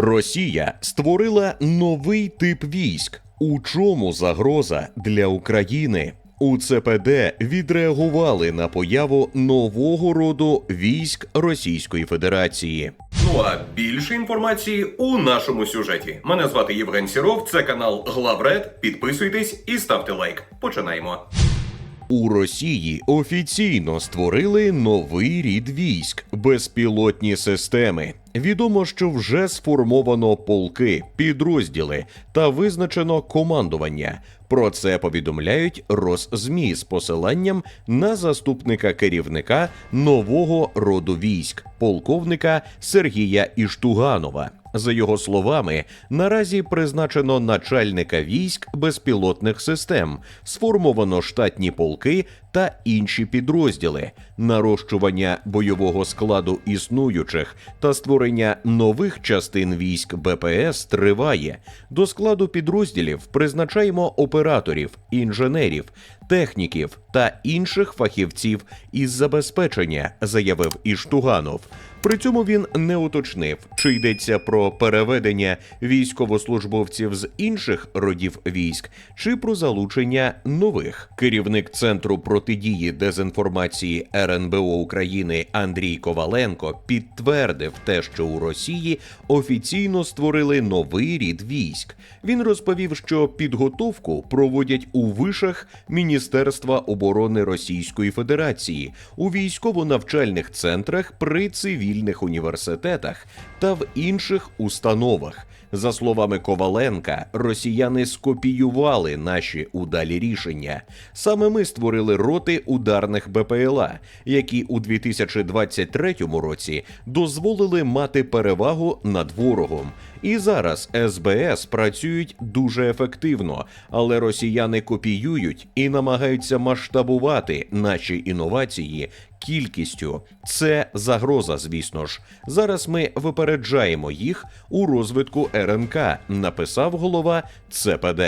Росія створила новий тип військ. У чому загроза для України? У ЦПД відреагували на появу нового роду військ Російської Федерації. Ну а більше інформації у нашому сюжеті. Мене звати Євген Сіров, це канал Главред. Підписуйтесь і ставте лайк. Починаємо. У Росії офіційно створили новий рід військ безпілотні системи. Відомо, що вже сформовано полки, підрозділи та визначено командування. Про це повідомляють Росзмі з посиланням на заступника керівника нового роду військ, полковника Сергія Іштуганова. За його словами, наразі призначено начальника військ безпілотних систем, сформовано штатні полки та інші підрозділи, нарощування бойового складу існуючих та створення нових частин військ БПС триває. До складу підрозділів призначаємо операторів, інженерів, техніків та інших фахівців із забезпечення, заявив Іштуганов. При цьому він не уточнив, чи йдеться про переведення військовослужбовців з інших родів військ, чи про залучення нових. Керівник центру протидії дезінформації РНБО України Андрій Коваленко підтвердив те, що у Росії офіційно створили новий рід військ. Він розповів, що підготовку проводять у вишах Міністерства оборони Російської Федерації у військово-навчальних центрах при цивільних університетах та в інших установах. За словами Коваленка, росіяни скопіювали наші удалі рішення. Саме ми створили роти ударних БПЛА, які у 2023 році дозволили мати перевагу над ворогом. І зараз СБС працюють дуже ефективно, але росіяни копіюють і намагаються масштабувати наші інновації кількістю. Це загроза, звісно ж. Зараз ми випереджаємо їх у розвитку РНК, написав голова ЦПД.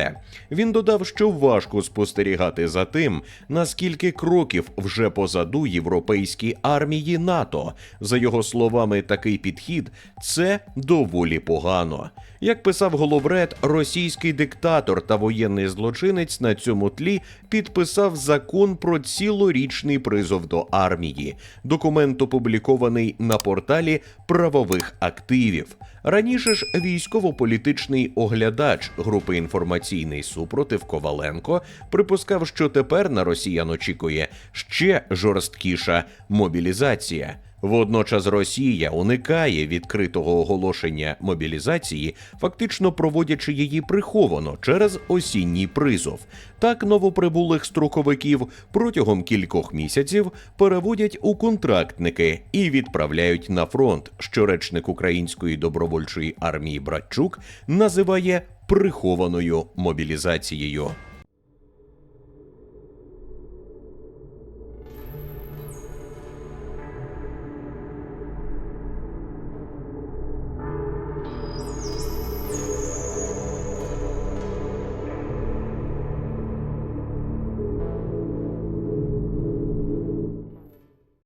Він додав, що важко спостерігати за тим, наскільки кроків вже позаду європейській армії НАТО. За його словами, такий підхід це доволі погано. Як писав головред, російський диктатор та воєнний злочинець на цьому тлі підписав закон про цілорічний призов до армії. Документ опублікований на порталі правових активів. Раніше ж військово-політичний оглядач групи інформаційний супротив Коваленко припускав, що тепер на росіян очікує ще жорсткіша мобілізація. Водночас Росія уникає відкритого оголошення мобілізації, фактично проводячи її приховано через осінній призов. Так новоприбулих строковиків протягом кількох місяців переводять у контрактники і відправляють на фронт, що речник української добровольчої армії Братчук називає прихованою мобілізацією.